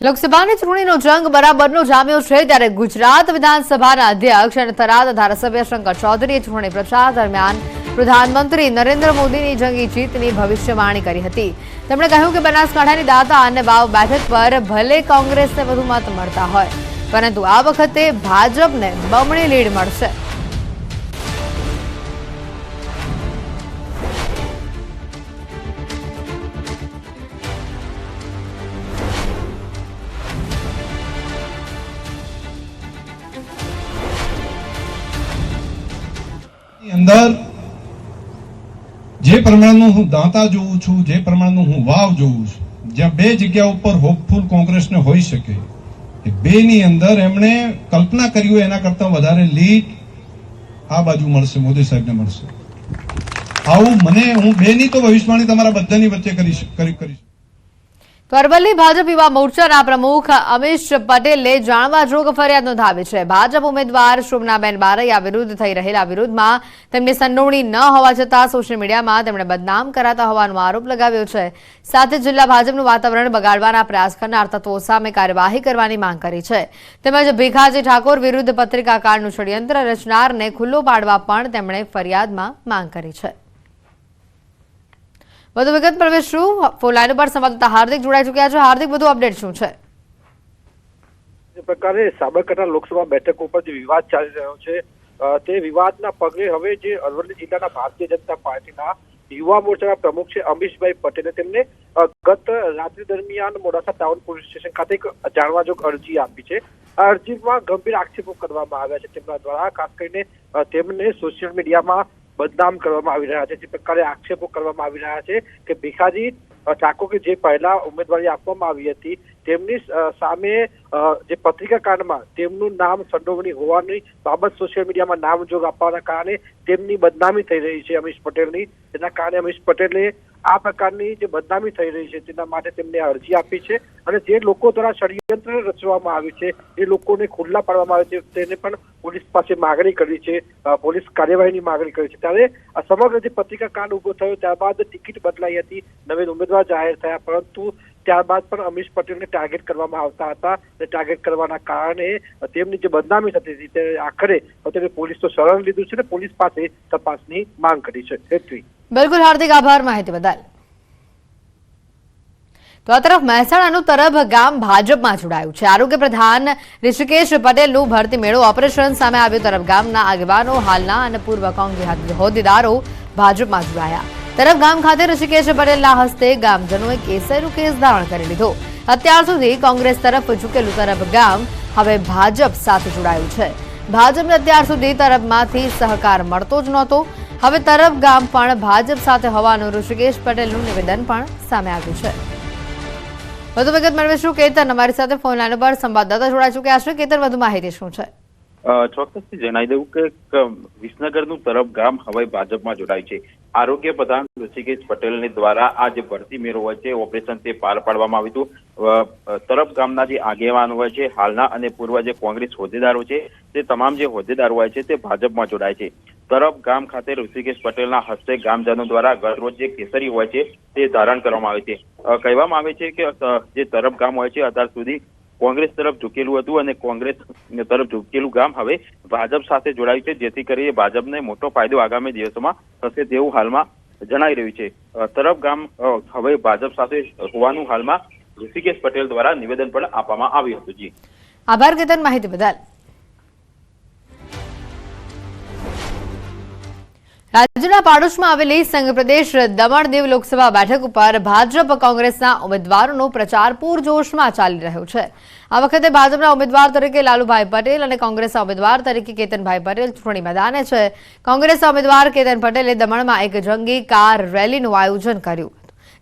લોકસભાની ચૂંટણીનો જંગ બરાબરનો જામ્યો છે ત્યારે ગુજરાત વિધાનસભાના અધ્યક્ષ અને થરાદ ધારાસભ્ય શંકર ચૌધરીએ ચૂંટણી પ્રચાર દરમિયાન પ્રધાનમંત્રી નરેન્દ્ર મોદીની જંગી જીતની ભવિષ્યવાણી કરી હતી. તેમણે કહ્યું કે બનાસકાંઠાની દાતા અને વાવ બેઠક પર ભલે કોંગ્રેસને વધુ મત મળતા હોય, પરંતુ આ વખતે ભાજપને બમણી લીડ મળશે. હું દાંતા જોઉં છું, જે પ્રમાણનું હું વાવ જોઉં છું. જ્યાં બે જગ્યા ઉપર હોપફુલ કોંગ્રેસને હોઈ શકે. એ બેની અંદર એમણે કલ્પના કરી હોય એના કરતાં વધારે લીડ આ બાજુ મળશે, મોદી સાહેબને મળશે. આવું મને, હું બે ની તો ભવિષ્યવાણી તમારા બધાની વચ્ચે કરી કરીશ તો અરવલ્લી ભાજપ યુવા મોરચાના પ્રમુખ અમીશ પટેલે જાણવા જોગ ફરિયાદ નોંધાવી છે. ભાજપ ઉમેદવાર શોભનાબેન બારૈયા વિરુદ્ધ થઈ રહેલા વિરોધમાં તેમની સંડોવણી ન હોવા છતાં સોશિયલ મીડિયામાં તેમણે બદનામ કરાતા હોવાનો આરોપ લગાવ્યો છે. સાથે જિલ્લા ભાજપનું વાતાવરણ બગાડવાના પ્રયાસ કરનાર તત્વો સામે કાર્યવાહી કરવાની માંગ કરી છે. તેમજ ભીખાજી ઠાકોર વિરુદ્ધ પત્રિકાકારનું ષડયંત્ર રચનારને ખુલ્લો પાડવા પણ તેમણે ફરિયાદમાં માંગ કરી છે. વધુ વિગત પ્રવેશશું ફોન લાઈન ઉપર સંવાદદાતા હાર્દિક જોડાઈ ચુક્યા છે. હાર્દિક, વધુ અપડેટ શું છે? જે પ્રકારે સાબરકાંઠા લોકસભા બેઠક ઉપર જે વિવાદ ચાલી રહ્યો છે તે વિવાદના પગલે હવે જે અરવલ્લી જિલ્લાના ભારતીય જનતા પાર્ટીના યુવા મોરચાના પ્રમુખ છે અમીશભાઈ પટેલે તેમને ગત રાત્રિ દરમિયાન મોડાસા ટાઉન પોલીસ સ્ટેશન ખાતે એક જાણવાજોગ અરજી આપી છે. અરજીમાં ગંભીર આક્ષેપો કરવામાં આવ્યા છે તેમના દ્વારા, ખાસ કરીને તેમને સોશિયલ મીડિયામાં બદનામ કરવામાં આવી રહ્યા છે. જે પ્રકારે આક્ષેપો કરવામાં આવી રહ્યા છે કે ભીખાજી ઠાકોર કે જે પહેલા ઉમેદવારી આપવામાં આવી હતી, તેમની સામે જે પત્રિકા કાંડમાં તેમનું નામ સંડોવણી હોવાની બાબત સોશિયલ મીડિયામાં નામજોગ આપવાના કારણે તેમની બદનામી થઈ રહી છે અમીશ પટેલની. તેના કારણે અમીશ પટેલે આ પ્રકારની જે બદનામી થઈ રહી છે, તેના માટે તેમને અરજી આપી છે અને જે લોકો દ્વારા ષડયંત્ર રચવામાં આવ્યું છે, એ લોકોને ખુલ્લા પાડવામાં આવે છે, તેને પણ પોલીસ પાસે માગણી કરી છે પોલીસ કાર્યવાહીની માગણી કરી છે. ત્યારે આ સમગ્ર જે પત્રિકા કાંડ ઊભો થયો, ત્યારબાદ ટિકિટ બદલાઈ હતી, નવીન ઉમેદવાર જાહેર થયા, પરંતુ ત્યારબાદ પણ અમીશ પટેલને ટાર્ગેટ કરવામાં આવતા હતા અને ટાર્ગેટ કરવાના કારણે તેમની જે બદનામી થતી હતી, તે આખરે અત્યારે પોલીસ તો શરણ લીધું છે ને, પોલીસ પાસે તપાસની માંગ કરી છે. હેતવી બિલકુલ હાર્દિક આભાર માહિતી બદલ. તો આ તરફ મહેસાણાનું તરફ ગામ ભાજપમાં જોડાયું છે. આરોગ્ય પ્રધાન ઋષિકેશ પટેલનું ભરતી મેળો ઓપરેશન સામે આવ્યું. તરફ ગામના આગેવાનો હાલના અને પૂર્વ કોંગ્રેસ હોદ્દેદારો ભાજપમાં જોડાયા. તરફ ગામ ખાતે ઋષિકેશ પટેલના હસ્તે ગામજનોએ કેસરનું કેસ ધારણ કરી લીધો. અત્યાર સુધી કોંગ્રેસ તરફ ઝૂકેલું તરફ ગામ હવે ભાજપ સાથે જોડાયું છે. ભાજપને અત્યાર સુધી તરફમાંથી સહકાર મળતો જ નહોતો. હવે તરફ ગામ પણ ભાજપ સાથે હોવાનું ઋષિકેશ પટેલનું નિવેદન પણ સામે આવ્યું છે. વધુ વિગત મેળવીશું. કેતન અમારી સાથે ફોન લાઈન પર સંવાદદાતા જોડાઈ ચૂક્યા છે. કેતન, વધુ માહિતી શું છે? ચોક્કસથી જણાવી દઉં કે વિસનગરનું તરફ ગામ હવે ભાજપમાં જોડાય છે. આરોગ્ય પ્રધાન ઋષિકેશ પટેલની દ્વારા આ જે ભરતી મેળો હોય છે. ઓપરેશન તે પાર પાડવામાં આવ્યું હતું. તરફ ગામના જે આગેવાનો હોય છે, હાલના અને પૂર્વ જે કોંગ્રેસ હોદ્દેદારો છે, તે તમામ જે હોદ્દેદારો હોય છે, તે ભાજપમાં જોડાય છે. તરફ ગામ ખાતે ઋષિકેશ પટેલના હસ્તે ગામજનો દ્વારા ગતરોજ જે કેસરી હોય છે તે ધારણ કરવામાં આવે છે. કહેવામાં આવે છે કે જે તરફ ગામ હોય છે અત્યાર સુધી કોંગ્રેસ તરફ ઝૂકેલું હતું અને કોંગ્રેસ તરફ ઝૂકેલું ગામ હવે ભાજપ સાથે જોડાયું છે, જેથી કરી ભાજપને મોટો ફાયદો આગામી દિવસોમાં થશે તેવું હાલમાં જણાઈ રહ્યું છે. તરફ ગામ હવે ભાજપ સાથે હોવાનું હાલમાં ઋષિકેશ પટેલ દ્વારા નિવેદન પણ આપવામાં આવ્યું હતું. જી. આભાર, કેતન માહિતી બદલ. રાજ્યના પાડોશમાં આવેલી સંઘ પ્રદેશ દમણ દીવ લોકસભા બેઠક ઉપર ભાજપ કોંગ્રેસના ઉમેદવારોનો પ્રચાર પૂરજોશમાં ચાલી રહ્યો છે. આ વખતે ભાજપના ઉમેદવાર તરીકે લાલુભાઈ પટેલ અને કોંગ્રેસના ઉમેદવાર તરીકે કેતનભાઈ પટેલ ચૂંટણી મેદાને છે. કોંગ્રેસના ઉમેદવાર કેતન પટેલે દમણમાં એક જંગી કાર રેલીનું આયોજન કર્યું.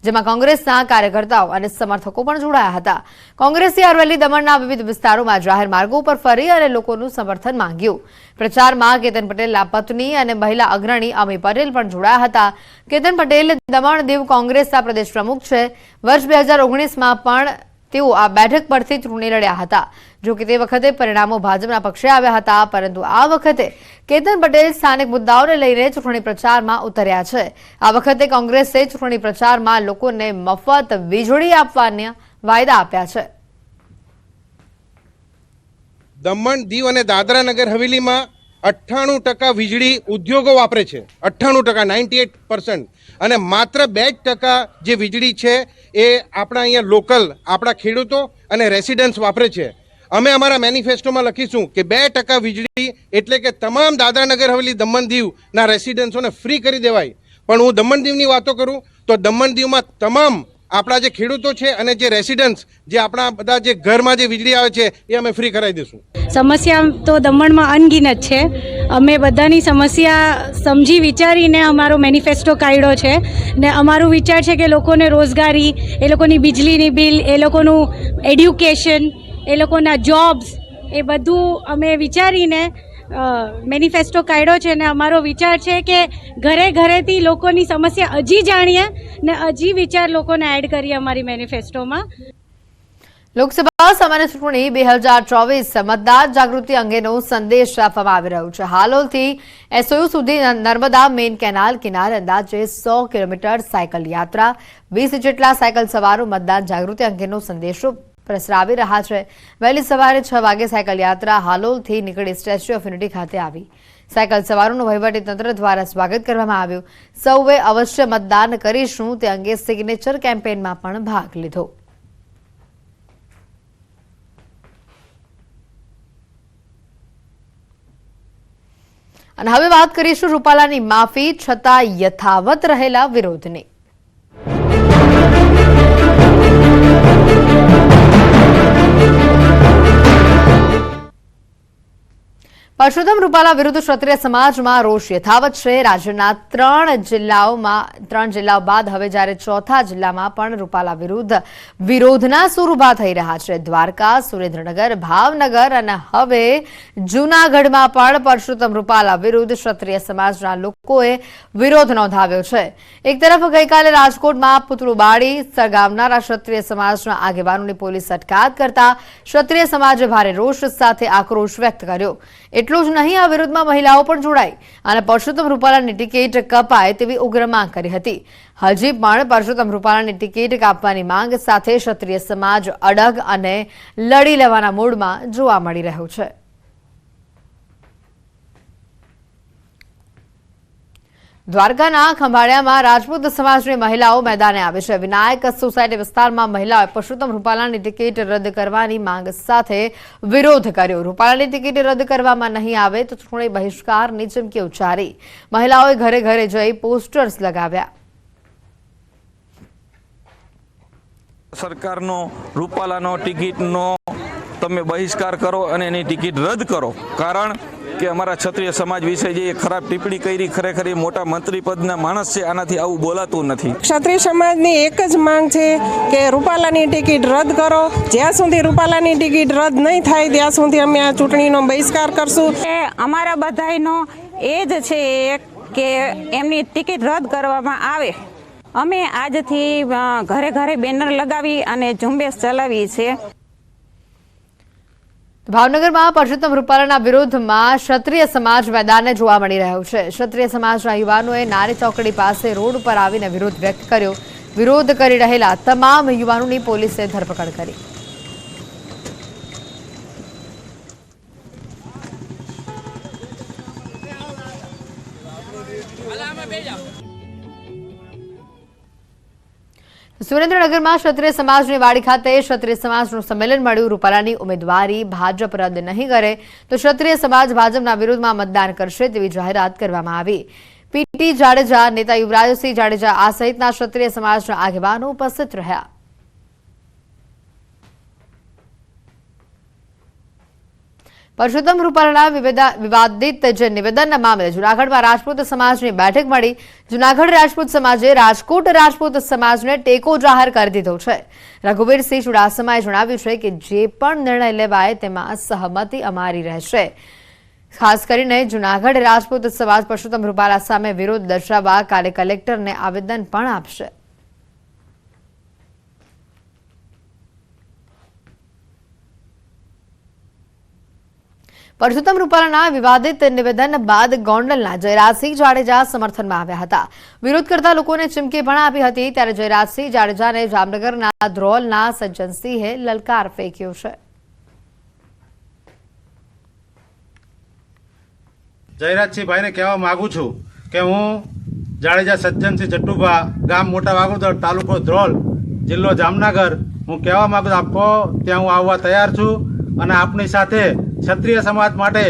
જેમાં કોંગ્રેસના કાર્યકર્તાઓ અને સમર્થકો પણ જોડાયા હતા. કોંગ્રેસે અરવલ્લી દમણના વિવિધ વિસ્તારોમાં જાહેર માર્ગો ઉપર ફરી અને લોકોનું સમર્થન માંગ્યું. પ્રચારમાં કેતન પટેલના પત્ની અને મહિલા અગ્રણી અમી પટેલ પણ જોડાયા હતા. કેતન પટેલ દમણ દીવ કોંગ્રેસના પ્રદેશ પ્રમુખ છે. વર્ષ બે હજાર ઓગણીસમાં પણ તેઓ આ બેઠક પરથી ચૂંટણી લડ્યા હતા. જો કે તે વખતે પરિણામો ભાજપના પક્ષે આવ્યા હતા, પરંતુ આ વખતે કેતન પટેલ સ્થાનિક મુદ્દાઓને લઈને ચૂંટણી પ્રચારમાં ઉતર્યા છે. આ વખતે કોંગ્રેસે ચૂંટણી પ્રચારમાં લોકોને મફત વીજળી આપવાના વાયદા આપ્યા છે. દમણ દીવ અને દાદરા નગર હવેલીમાં અઠ્ઠાણું ટકા વીજળી ઉદ્યોગો વાપરે છે. અઠ્ઠાણું ટકા, નાઇન્ટી એટ પર્સન્ટ. અને માત્ર બે જ ટકા જે વીજળી છે એ આપણા અહીંયા લોકલ, આપણા ખેડૂતો અને રેસિડન્ટ્સ વાપરે છે. અમે અમારા મેનિફેસ્ટોમાં લખીશું કે બે ટકા વીજળી એટલે કે તમામ દાદરાનગર હવેલી દમણ દીવના રેસિડન્ટ્સોને ફ્રી કરી દેવાય. પણ હું દમણ દીવની વાતો કરું તો દમણ દીવમાં તમામ આપણા જે ખેડૂતો છે અને જે રેસિડન્ટ્સ જે આપણા બધા જે ઘરમાં જે વીજળી આવે છે, એ અમે ફ્રી કરાવી દઈશું. સમસ્યા તો દમણમાં અનગિનત છે. અમે બધાની સમસ્યા સમજી વિચારીને અમારો મેનિફેસ્ટો કાઢ્યો છે ને અમારું વિચાર છે કે લોકોને રોજગારી, એ લોકોની વીજળીની બિલ, એ લોકોનું એડ્યુકેશન એ લોકોના જોબ્સ એ બધું અમે વિચારીને મેનિફેસ્ટો કાઢ્યો છે ને અમારો વિચાર છે કે ઘરે ઘરેથી લોકોની સમસ્યા હજી જાણીએ ને હજી વિચાર લોકોને એડ કરીએ અમારી મેનિફેસ્ટોમાં. લોકસભા સામાન્ય ચૂંટણી બે હજાર ચોવીસ મતદાર જાગૃતિ અંગેનો સંદેશ આપવામાં આવી રહ્યો છે. હાલોલથી એસઓયુ સુધી નર્મદા મેઇન કેનાલ કિનારે અંદાજે સો કિલોમીટર સાયકલ યાત્રા, વીસ જેટલા સાયકલ સવારો મતદાન જાગૃતિ અંગેનો સંદેશો પ્રસરાવી રહ્યા છે. વહેલી સવારે છ વાગે સાયકલ યાત્રા હાલોલથી નીકળી સ્ટેચ્યુ ઓફ યુનિટી ખાતે આવી. સાયકલ સવારોનું તંત્ર દ્વારા સ્વાગત કરવામાં આવ્યું. સૌએ અવશ્ય મતદાન કરીશું. તે અંગે સિગ્નેચર કેમ્પેનમાં પણ ભાગ લીધો. અને હવે વાત કરીશું રૂપાલાની માફી છતાં યથાવત રહેલા વિરોધની. પરસોત્તમ રૂપાલા વિરુદ્ધ ક્ષત્રિય સમાજમાં રોષ યથાવત છે. રાજ્યના ત્રણ જિલ્લાઓમાં ત્રણ જિલ્લાઓ બાદ હવે જ્યારે ચોથા જિલ્લામાં પણ રૂપાલા વિરુદ્ધ વિરોધના સૂર ઊભા થઈ રહ્યા છે. દ્વારકા, સુરેન્દ્રનગર, ભાવનગર અને હવે જૂનાગઢમાં પણ પરસોત્તમ રૂપાલા વિરુદ્ધ ક્ષત્રિય સમાજના લોકોએ વિરોધ નોંધાવ્યો છે. એક તરફ ગઈકાલે રાજકોટમાં પુતળું બાળી સળગાવનારા ક્ષત્રિય સમાજના આગેવાનોની પોલીસ અટકાયત કરતા ક્ષત્રિય સમાજે ભારે રોષ સાથે આક્રોશ વ્યક્ત કર્યો. એટલું જ નહીં, આ વિરોધમાં મહિલાઓ પણ જોડાઈ અને પરસોત્તમ રૂપાલાની ટિકિટ કપાય તેવી ઉગ્ર માંગ કરી હતી. હજી પણ પરસોત્તમ રૂપાલાની ટિકિટ કાપવાની માંગ સાથે ક્ષત્રિય સમાજ અડગ અને લડી લેવાના મૂડમાં જોવા મળી રહ્યો છે. દ્વારકાના ખંભાળિયામાં રાજપૂત સમાજની મહિલાઓ મેદાને આવી છે. વિનાયક સોસાયટી વિસ્તારમાં મહિલાઓએ પુરુષોત્તમ રૂપાલાની ટિકિટ રદ કરવાની માંગ સાથે વિરોધ કર્યો. રૂપાલાની ટિકિટ રદ કરવામાં નહીં આવે તો ચૂંટણી બહિષ્કારની ચીમકી ઉચ્ચારી. મહિલાઓએ ઘરે ઘરે જઈ પોસ્ટર્સ લગાવ્યા. સરકારનો, રૂપાલાનો ટિકિટનો તમે બહિષ્કાર કરો અને એની ટિકિટ રદ કરો. કારણ કે અમારા ક્ષત્રિય સમાજ વિશે જે ખરાબ ટિપ્પણી કરી ખરેખર એ મોટા મંત્રી પદના માણસ છે આનાથી આવું બોલાતું નથી. ક્ષત્રિય સમાજની એક જ માંગ છે કે રૂપાલાની ટિકિટ રદ કરો. જ્યાં સુધી રૂપાલાની ટિકિટ રદ નહીં થાય ત્યાં સુધી અમે આ ચૂંટણીનો બહિષ્કાર કરશું. અમારા બધાયનો એ જ છે એક કે એમની ટિકિટ રદ કરવામાં આવે. અમે આજથી ઘરે ઘરે બેનર લગાવી અને ઝુંબેશ ચલાવી છે. ભાવનગરમાં પરસોત્તમ રૂપાલાના વિરોધમાં ક્ષત્રિય સમાજ મેદાને જોવા મળી રહ્યો છે. ક્ષત્રિય સમાજના યુવાનોએ નારી ચોકડી પાસે રોડ ઉપર આવીને વિરોધ વ્યક્ત કર્યો. વિરોધ કરી રહેલા તમામ યુવાનોની પોલીસે ધરપકડ કરી. સુરેન્દ્રનગરમાં ક્ષત્રિય સમાજની વાડી ખાતે ક્ષત્રિય સમાજનું સંમેલન મળ્યું. રૂપાલાની ઉમેદવારી ભાજપ રદ નહીં કરે તો ક્ષત્રિય સમાજ ભાજપના વિરોધમાં મતદાન કરશે તેવી જાહેરાત કરવામાં આવી. પીટી જાડેજા, નેતા યુવરાજસિંહ જાડેજા આ સહિતના ક્ષત્રિય સમાજના આગેવાનો ઉપસ્થિત રહ્યા. પરસોત્તમ રૂપાલાના વિવેદા- વિવાદિત જે નિવેદનના મામલે જૂનાગઢમાં રાજપૂત સમાજની બેઠક મળી. જૂનાગઢ રાજપૂત સમાજે રાજકોટ રાજપૂત સમાજને ટેકો જાહેર કરી દીધો છે. રઘુવીરસિંહ ચુડાસમાએ જણાવ્યું છે કે જે પણ નિર્ણય લેવાય તેમાં સહમતિ અમારી રહેશે. ખાસ કરીને જૂનાગઢ રાજપૂત સમાજ પરસોત્તમ રૂપાલા સામે વિરોધ દર્શાવવા કાલે કલેક્ટરને આવેદન પણ આપશે. પરસોત્તમ રૂપાલાના વિવાદિત નિવેદન બાદ ગોંડલના જયરાજસિંહ જાડેજા સમર્થનમાં આવ્યા હતા. વિરોધ કરતા લોકોને ચીમકી પણ આપી હતી ત્યારે જયરાજસિંહ જાડેજાને જામનગરના ધ્રોલના સજ્જનસિંહે લલકાર ફેંક્યો છે. જયરાજસિંહભાઈને કહેવા માગું છું કે હું જાડેજા સજ્જનસિંહ જટ્ટુભા ગામ મોટા વાગોદર તાલુકો ધ્રોલ જિલ્લો જામનગર હું કહેવા માગું છું, આપો ત્યાં હું આવવા તૈયાર છું અને આપની સાથે ક્ષત્રિય સમાજ માટે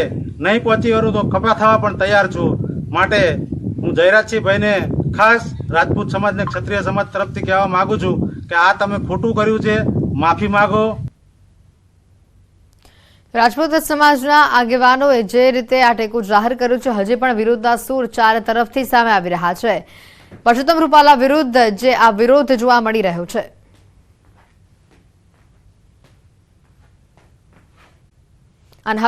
નહીં પહોંચી વરું તો ખભા થવા પણ તૈયાર છું. માટે હું જયરાજસિંહભાઈને ખાસ રાજપૂત સમાજને ક્ષત્રિય સમાજ તરફથી કહેવા માગું છું કે આ તમે ખોટું કર્યું છે. માફી માગો. રાજપૂત સમાજના આગેવાનોએ જે રીતે આ ટેકો જાહેર કર્યો છે, હજી પણ વિરોધના સૂર ચારે તરફથી સામે આવી રહ્યા છે. પરસોત્તમ રૂપાલા વિરુદ્ધ જે આ વિરોધ જોવા મળી રહ્યો છે. અને હવે